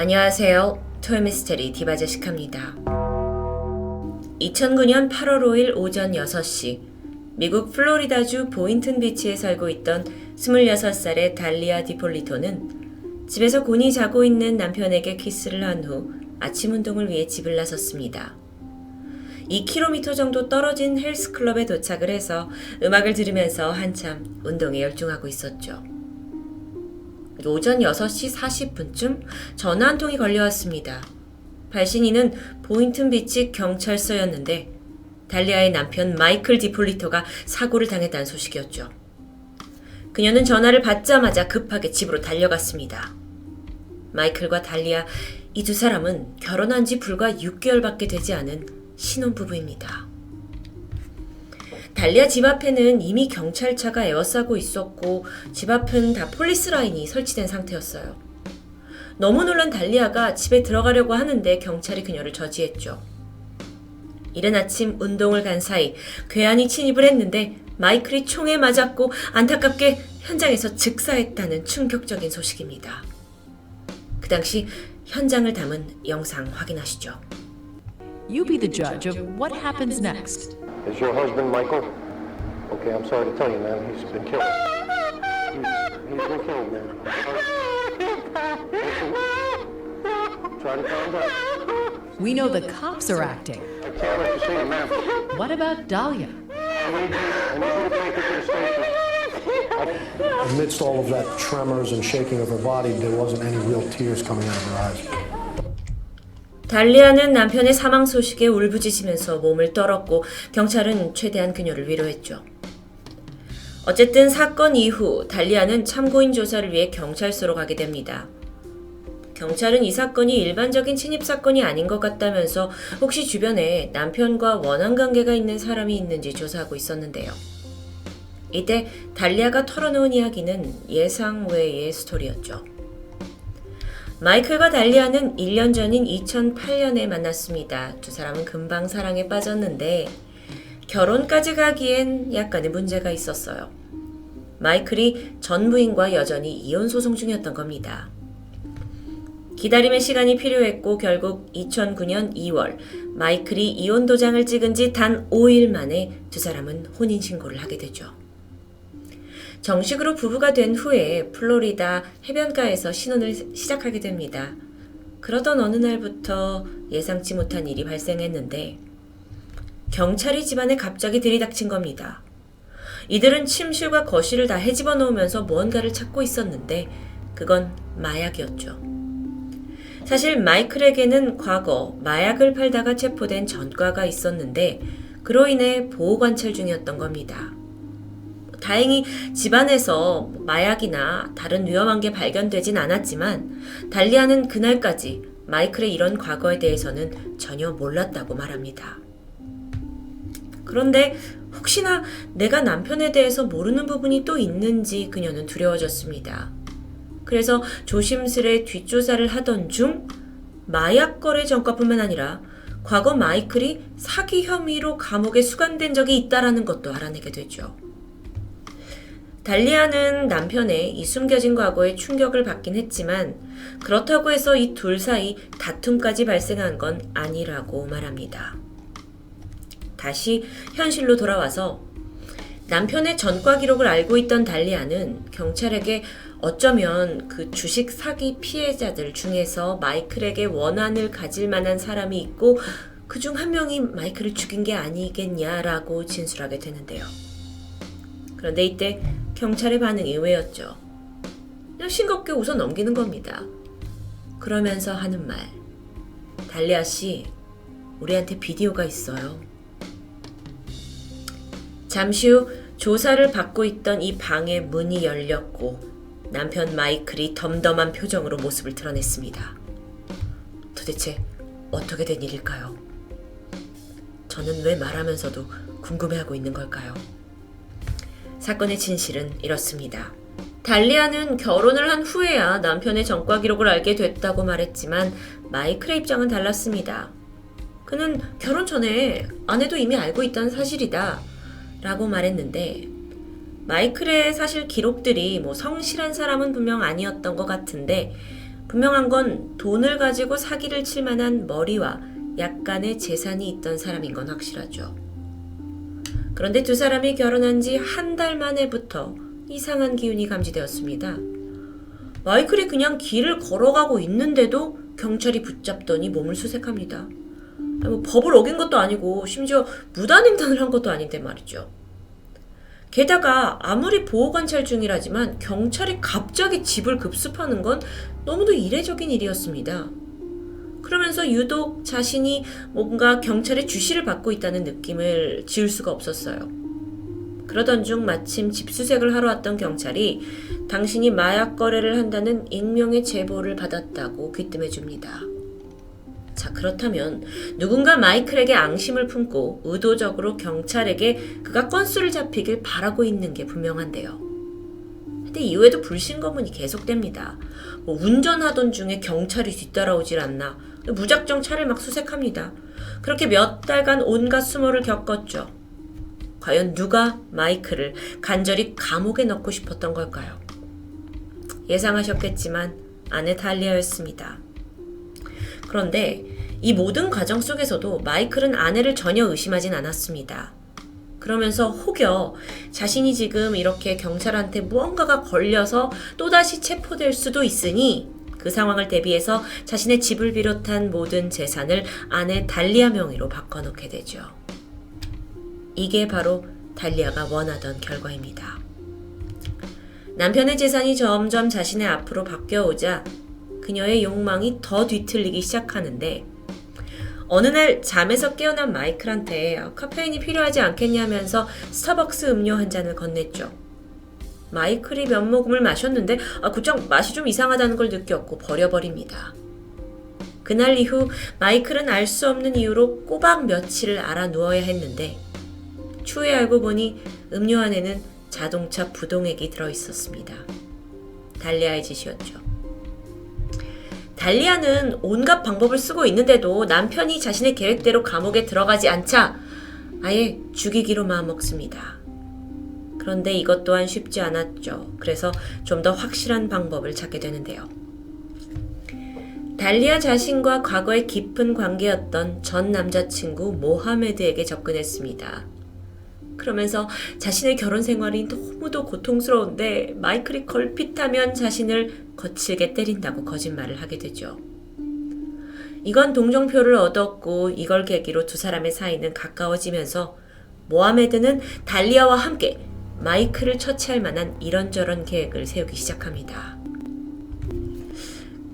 안녕하세요. 토요미스테리 디바제식합니다. 2009년 8월 5일 오전 6시 미국 플로리다주 보인튼 비치에 살고 있던 26살의 달리아 디폴리토는 집에서 곤히 자고 있는 남편에게 키스를 한 후 아침 운동을 위해 집을 나섰습니다. 2km 정도 떨어진 헬스클럽에 도착을 해서 음악을 들으면서 한참 운동에 열중하고 있었죠. 오전 6시 40분쯤 전화 한 통이 걸려왔습니다. 발신인은 보인튼 비치 경찰서였는데 달리아의 남편 마이클 디폴리토가 사고를 당했다는 소식이었죠. 그녀는 전화를 받자마자 급하게 집으로 달려갔습니다. 마이클과 달리아 이 두 사람은 결혼한 지 불과 6개월밖에 되지 않은 신혼부부입니다. 달리아 집 앞에는 이미 경찰차가 에워싸고 있었고 집 앞은 다 폴리스 라인이 설치된 상태였어요. 너무 놀란 달리아가 집에 들어가려고 하는데 경찰이 그녀를 저지했죠. 이른 아침 운동을 간 사이 괴한이 침입을 했는데 마이클이 총에 맞았고 안타깝게 현장에서 즉사했다는 충격적인 소식입니다. 그 당시 현장을 담은 영상 확인하시죠. You be the judge of what happens next. Is your husband Michael? Okay, I'm sorry to tell you, man. He's been killed. He's, he's been killed, man. Try to calm down. We know the cops are acting. I can't let you see him, man. What about Dahlia? I need you, I need you to take her to the station. Amidst all of that tremors and shaking of her body, there wasn't any real tears coming out of her eyes. 달리아는 남편의 사망 소식에 울부짖으면서 몸을 떨었고 경찰은 최대한 그녀를 위로했죠. 어쨌든 사건 이후 달리아는 참고인 조사를 위해 경찰서로 가게 됩니다. 경찰은 이 사건이 일반적인 침입 사건이 아닌 것 같다면서 혹시 주변에 남편과 원한 관계가 있는 사람이 있는지 조사하고 있었는데요. 이때 달리아가 털어놓은 이야기는 예상 외의 스토리였죠. 마이클과 달리아는 1년 전인 2008년에 만났습니다. 두 사람은 금방 사랑에 빠졌는데 결혼까지 가기엔 약간의 문제가 있었어요. 마이클이 전 부인과 여전히 이혼 소송 중이었던 겁니다. 기다림의 시간이 필요했고 결국 2009년 2월 마이클이 이혼 도장을 찍은 지 단 5일 만에 두 사람은 혼인 신고를 하게 되죠. 정식으로 부부가 된 후에 플로리다 해변가에서 신혼을 시작하게 됩니다. 그러던 어느 날부터 예상치 못한 일이 발생했는데 경찰이 집안에 갑자기 들이닥친 겁니다. 이들은 침실과 거실을 다 헤집어 놓으면서 무언가를 찾고 있었는데 그건 마약이었죠. 사실 마이클에게는 과거 마약을 팔다가 체포된 전과가 있었는데 그로 인해 보호 관찰 중이었던 겁니다. 다행히 집안에서 마약이나 다른 위험한 게 발견되진 않았지만 달리아는 그날까지 마이클의 이런 과거에 대해서는 전혀 몰랐다고 말합니다. 그런데 혹시나 내가 남편에 대해서 모르는 부분이 또 있는지 그녀는 두려워졌습니다. 그래서 조심스레 뒷조사를 하던 중 마약 거래 전과뿐만 아니라 과거 마이클이 사기 혐의로 감옥에 수감된 적이 있다라는 것도 알아내게 되죠. 달리아는 남편의 이 숨겨진 과거에 충격을 받긴 했지만 그렇다고 해서 이 둘 사이 다툼까지 발생한 건 아니라고 말합니다. 다시 현실로 돌아와서 남편의 전과 기록을 알고 있던 달리아는 경찰에게 어쩌면 그 주식 사기 피해자들 중에서 마이클에게 원한을 가질 만한 사람이 있고 그 중 한 명이 마이클을 죽인 게 아니겠냐라고 진술하게 되는데요. 그런데 이때 경찰의 반응이 의외였죠. 그냥 싱겁게 웃어 넘기는 겁니다. 그러면서 하는 말. 달리아 씨, 우리한테 비디오가 있어요. 잠시 후 조사를 받고 있던 이 방의 문이 열렸고 남편 마이클이 덤덤한 표정으로 모습을 드러냈습니다. 도대체 어떻게 된 일일까요? 저는 왜 말하면서도 궁금해하고 있는 걸까요? 사건의 진실은 이렇습니다. 달리아는 결혼을 한 후에야 남편의 전과 기록을 알게 됐다고 말했지만 마이클의 입장은 달랐습니다. 그는 결혼 전에 아내도 이미 알고 있다는 사실이다. 라고 말했는데 마이클의 사실 기록들이 뭐 성실한 사람은 분명 아니었던 것 같은데 분명한 건 돈을 가지고 사기를 칠 만한 머리와 약간의 재산이 있던 사람인 건 확실하죠. 그런데 두 사람이 결혼한 지 한 달 만에부터 이상한 기운이 감지되었습니다. 마이클이 그냥 길을 걸어가고 있는데도 경찰이 붙잡더니 몸을 수색합니다. 뭐 법을 어긴 것도 아니고 심지어 무단횡단을 한 것도 아닌데 말이죠. 게다가 아무리 보호관찰 중이라지만 경찰이 갑자기 집을 급습하는 건 너무도 이례적인 일이었습니다. 그러면서 유독 자신이 뭔가 경찰의 주시를 받고 있다는 느낌을 지울 수가 없었어요. 그러던 중 마침 집수색을 하러 왔던 경찰이 당신이 마약 거래를 한다는 익명의 제보를 받았다고 귀뜸해 줍니다. 자, 그렇다면 누군가 마이클에게 앙심을 품고 의도적으로 경찰에게 그가 건수를 잡히길 바라고 있는 게 분명한데요. 근데 이후에도 불신 검문이 계속됩니다. 뭐 운전하던 중에 경찰이 뒤따라오질 않나. 무작정 차를 막 수색합니다. 그렇게 몇 달간 온갖 수모를 겪었죠. 과연 누가 마이클을 간절히 감옥에 넣고 싶었던 걸까요? 예상하셨겠지만 아내 달리아였습니다. 그런데 이 모든 과정 속에서도 마이클은 아내를 전혀 의심하진 않았습니다. 그러면서 혹여 자신이 지금 이렇게 경찰한테 무언가가 걸려서 또다시 체포될 수도 있으니 그 상황을 대비해서 자신의 집을 비롯한 모든 재산을 아내 달리아 명의로 바꿔놓게 되죠. 이게 바로 달리아가 원하던 결과입니다. 남편의 재산이 점점 자신의 앞으로 바뀌어오자 그녀의 욕망이 더 뒤틀리기 시작하는데 어느 날 잠에서 깨어난 마이클한테 카페인이 필요하지 않겠냐면서 스타벅스 음료 한 잔을 건넸죠. 마이클이 면모금을 마셨는데 아, 곧장 맛이 좀 이상하다는 걸 느꼈고 버려버립니다. 그날 이후 마이클은 알 수 없는 이유로 꼬박 며칠을 알아 누워야 했는데 추후에 알고 보니 음료 안에는 자동차 부동액이 들어 있었습니다. 달리아의 짓이었죠. 달리아는 온갖 방법을 쓰고 있는데도 남편이 자신의 계획대로 감옥에 들어가지 않자 아예 죽이기로 마음먹습니다. 그런데 이것 또한 쉽지 않았죠. 그래서 좀 더 확실한 방법을 찾게 되는데요. 달리아 자신과 과거에 깊은 관계였던 전 남자친구 모하메드에게 접근했습니다. 그러면서 자신의 결혼 생활이 너무도 고통스러운데 마이클이 걸핏하면 자신을 거칠게 때린다고 거짓말을 하게 되죠. 이건 동정표를 얻었고 이걸 계기로 두 사람의 사이는 가까워지면서 모하메드는 달리아와 함께 마이클을 처치할 만한 이런저런 계획을 세우기 시작합니다.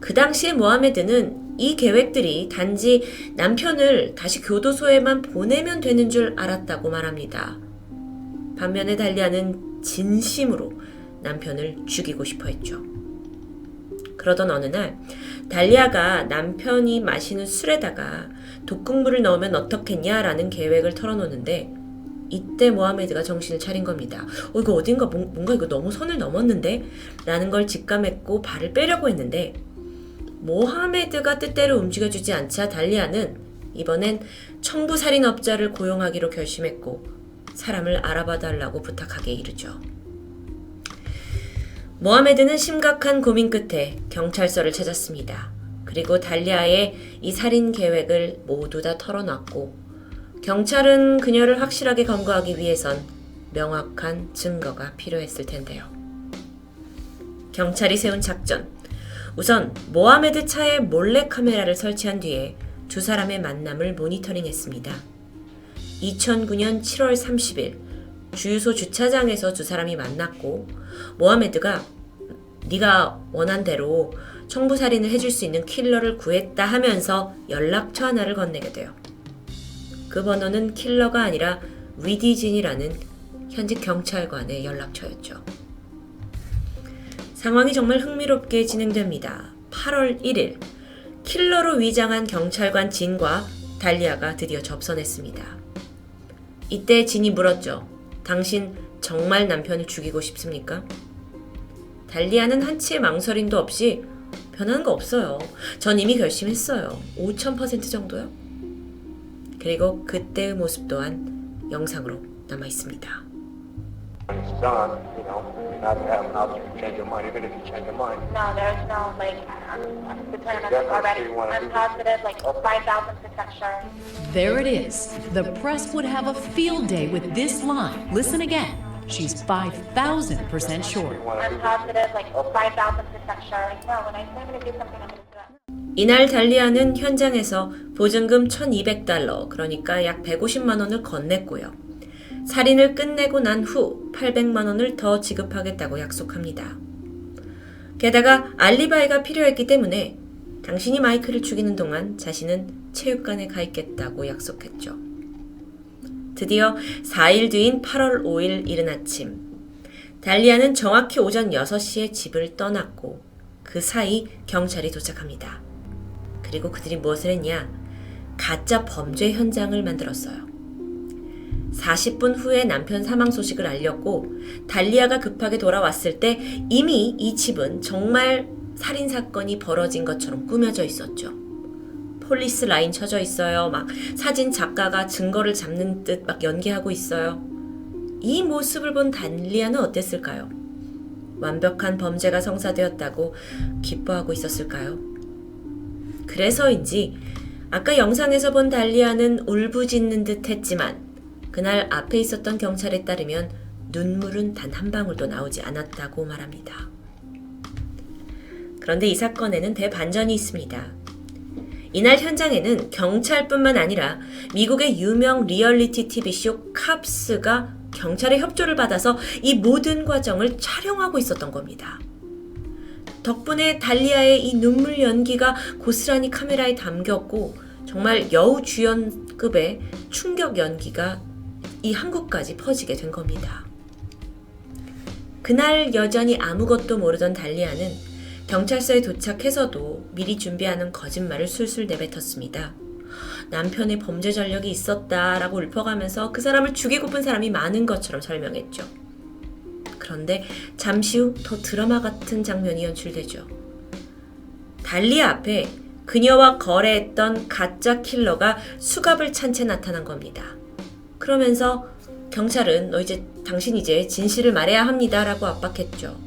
그 당시에 모하메드는 이 계획들이 단지 남편을 다시 교도소에만 보내면 되는 줄 알았다고 말합니다. 반면에 달리아는 진심으로 남편을 죽이고 싶어 했죠. 그러던 어느 날 달리아가 남편이 마시는 술에다가 독극물을 넣으면 어떻겠냐라는 계획을 털어놓는데 이때 모하메드가 정신을 차린 겁니다. 어, 이거 어딘가 뭔- 뭔가 이거 너무 선을 넘었는데? 라는 걸 직감했고 발을 빼려고 했는데 모하메드가 뜻대로 움직여주지 않자 달리아는 이번엔 청부 살인업자를 고용하기로 결심했고 사람을 알아봐 달라고 부탁하게 이르죠. 모하메드는 심각한 고민 끝에 경찰서를 찾았습니다. 그리고 달리아의 이 살인 계획을 모두 다 털어놨고 경찰은 그녀를 확실하게 검거하기 위해선 명확한 증거가 필요했을 텐데요. 경찰이 세운 작전. 우선 모하메드 차에 몰래 카메라를 설치한 뒤에 두 사람의 만남을 모니터링했습니다. 2009년 7월 30일 주유소 주차장에서 두 사람이 만났고 모하메드가 네가 원한 대로 청부 살인을 해줄 수 있는 킬러를 구했다 하면서 연락처 하나를 건네게 돼요. 그 번호는 킬러가 아니라 위디진이라는 현직 경찰관의 연락처였죠. 상황이 정말 흥미롭게 진행됩니다. 8월 1일 킬러로 위장한 경찰관 진과 달리아가 드디어 접선했습니다. 이때 진이 물었죠. 당신 정말 남편을 죽이고 싶습니까? 달리아는 한치의 망설임도 없이 변하는 거 없어요. 전 이미 결심했어요. 5000% 정도요? 그리고 그때의 모습 또한 영상으로 남아 있습니다. When it's done, you know, you have to have an option to change your mind, even if you change your mind. No, there's no, like, I'm determined Definitely already. you wanna I'm do- positive, like, 5,000% sure. There it is. The press would have a field day with this line. Listen again. She's 5,000% sure. You want to I'm do positive, like, 5,000% sure. Like, no, when I say I'm gonna do something, I'm gonna do it. 이날 달리아는 현장에서 보증금 1200달러, 그러니까 약 150만 원을 건넸고요. 살인을 끝내고 난 후 800만 원을 더 지급하겠다고 약속합니다. 게다가 알리바이가 필요했기 때문에 당신이 마이크를 죽이는 동안 자신은 체육관에 가 있겠다고 약속했죠. 드디어 4일 뒤인 8월 5일 이른 아침, 달리아는 정확히 오전 6시에 집을 떠났고 그 사이 경찰이 도착합니다. 그리고 그들이 무엇을 했냐? 가짜 범죄 현장을 만들었어요. 40분 후에 남편 사망 소식을 알렸고 달리아가 급하게 돌아왔을 때 이미 이 집은 정말 살인 사건이 벌어진 것처럼 꾸며져 있었죠. 폴리스 라인 쳐져 있어요. 막 사진 작가가 증거를 잡는 듯 막 연기하고 있어요. 이 모습을 본 달리아는 어땠을까요? 완벽한 범죄가 성사되었다고 기뻐하고 있었을까요? 그래서인지 아까 영상에서 본 달리아는 울부짖는 듯 했지만 그날 앞에 있었던 경찰에 따르면 눈물은 단 한 방울도 나오지 않았다고 말합니다. 그런데 이 사건에는 대반전이 있습니다. 이날 현장에는 경찰뿐만 아니라 미국의 유명 리얼리티 TV쇼 캅스가 경찰의 협조를 받아서 이 모든 과정을 촬영하고 있었던 겁니다. 덕분에 달리아의 이 눈물 연기가 고스란히 카메라에 담겼고 정말 여우 주연급의 충격 연기가 이 한국까지 퍼지게 된 겁니다. 그날 여전히 아무것도 모르던 달리아는 경찰서에 도착해서도 미리 준비하는 거짓말을 술술 내뱉었습니다. 남편의 범죄 전력이 있었다라고 읊어가면서 그 사람을 죽이고픈 사람이 많은 것처럼 설명했죠. 그런데 잠시 후 더 드라마 같은 장면이 연출되죠. 달리아 앞에 그녀와 거래했던 가짜 킬러가 수갑을 찬 채 나타난 겁니다. 그러면서 경찰은 너 이제 당신 이제 진실을 말해야 합니다라고 압박했죠.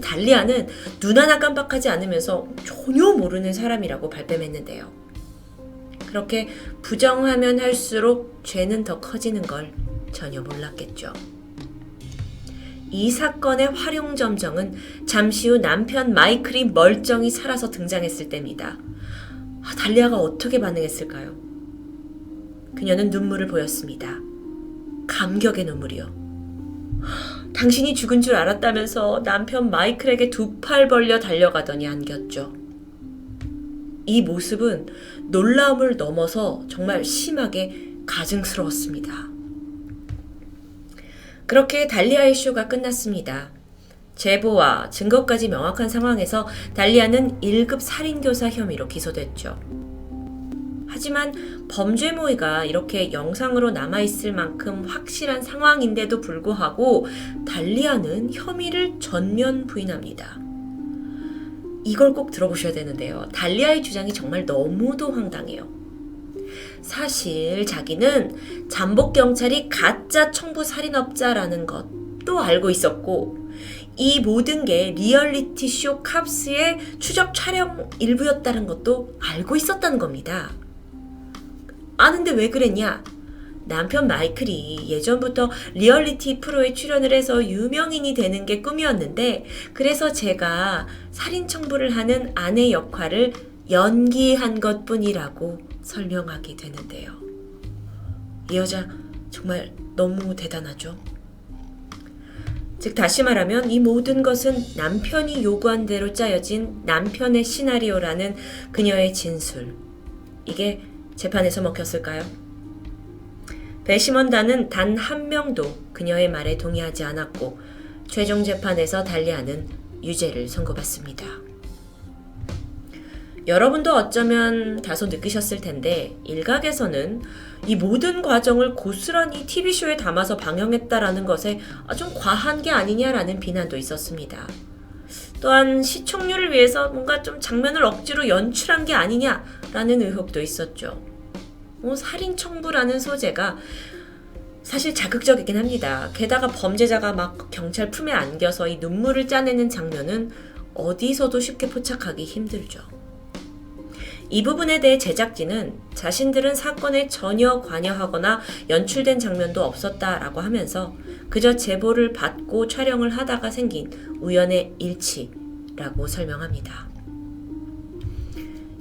달리아는 눈 하나 깜빡하지 않으면서 전혀 모르는 사람이라고 발뺌했는데요. 그렇게 부정하면 할수록 죄는 더 커지는 걸 전혀 몰랐겠죠. 이 사건의 활용점정은 잠시 후 남편 마이클이 멀쩡히 살아서 등장했을 때입니다. 아, 달리아가 어떻게 반응했을까요? 그녀는 눈물을 보였습니다. 감격의 눈물이요. 당신이 죽은 줄 알았다면서 남편 마이클에게 두 팔 벌려 달려가더니 안겼죠. 이 모습은 놀라움을 넘어서 정말 심하게 가증스러웠습니다. 그렇게 달리아의 쇼가 끝났습니다. 제보와 증거까지 명확한 상황에서 달리아는 1급 살인교사 혐의로 기소됐죠. 하지만 범죄 모의가 이렇게 영상으로 남아있을 만큼 확실한 상황인데도 불구하고 달리아는 혐의를 전면 부인합니다. 이걸 꼭 들어보셔야 되는데요. 달리아의 주장이 정말 너무도 황당해요. 사실 자기는 잠복 경찰이 가짜 청부 살인업자라는 것도 알고 있었고 이 모든 게 리얼리티 쇼 캅스의 추적 촬영 일부였다는 것도 알고 있었다는 겁니다. 아는데 왜 그랬냐? 남편 마이클이 예전부터 리얼리티 프로에 출연을 해서 유명인이 되는 게 꿈이었는데 그래서 제가 살인 청부를 하는 아내 역할을 연기한 것 뿐이라고 설명하게 되는데요. 이 여자 정말 너무 대단하죠? 즉, 다시 말하면 이 모든 것은 남편이 요구한 대로 짜여진 남편의 시나리오라는 그녀의 진술. 이게 재판에서 먹혔을까요? 배심원단은 단 한 명도 그녀의 말에 동의하지 않았고, 최종 재판에서 달리아는 유죄를 선고받습니다. 여러분도 어쩌면 다소 느끼셨을 텐데 일각에서는 이 모든 과정을 고스란히 TV쇼에 담아서 방영했다라는 것에 아, 좀 과한 게 아니냐라는 비난도 있었습니다. 또한 시청률을 위해서 뭔가 좀 장면을 억지로 연출한 게 아니냐라는 의혹도 있었죠. 뭐 살인 청부라는 소재가 사실 자극적이긴 합니다. 게다가 범죄자가 막 경찰 품에 안겨서 이 눈물을 짜내는 장면은 어디서도 쉽게 포착하기 힘들죠. 이 부분에 대해 제작진은 자신들은 사건에 전혀 관여하거나 연출된 장면도 없었다라고 하면서 그저 제보를 받고 촬영을 하다가 생긴 우연의 일치라고 설명합니다.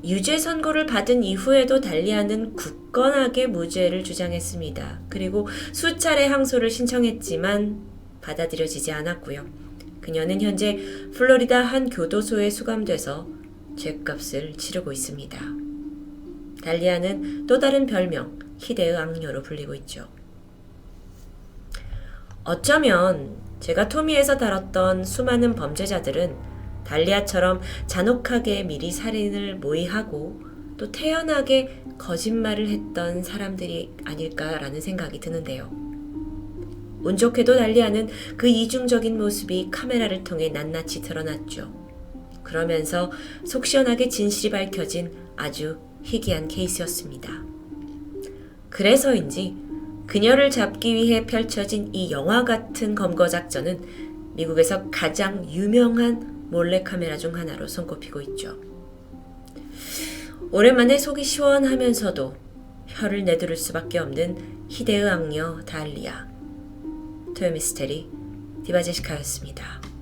유죄 선고를 받은 이후에도 달리아는 굳건하게 무죄를 주장했습니다. 그리고 수차례 항소를 신청했지만 받아들여지지 않았고요. 그녀는 현재 플로리다 한 교도소에 수감돼서 죄값을 치르고 있습니다. 달리아는 또 다른 별명 희대의 악녀로 불리고 있죠. 어쩌면 제가 토미에서 다뤘던 수많은 범죄자들은 달리아처럼 잔혹하게 미리 살인을 모의하고 또 태연하게 거짓말을 했던 사람들이 아닐까라는 생각이 드는데요. 운 좋게도 달리아는 그 이중적인 모습이 카메라를 통해 낱낱이 드러났죠. 그러면서 속 시원하게 진실이 밝혀진 아주 희귀한 케이스였습니다. 그래서인지 그녀를 잡기 위해 펼쳐진 이 영화 같은 검거 작전은 미국에서 가장 유명한 몰래카메라 중 하나로 손꼽히고 있죠. 오랜만에 속이 시원하면서도 혀를 내두를 수밖에 없는 희대의 악녀 달리아. 토요미스테리 디바제시카였습니다.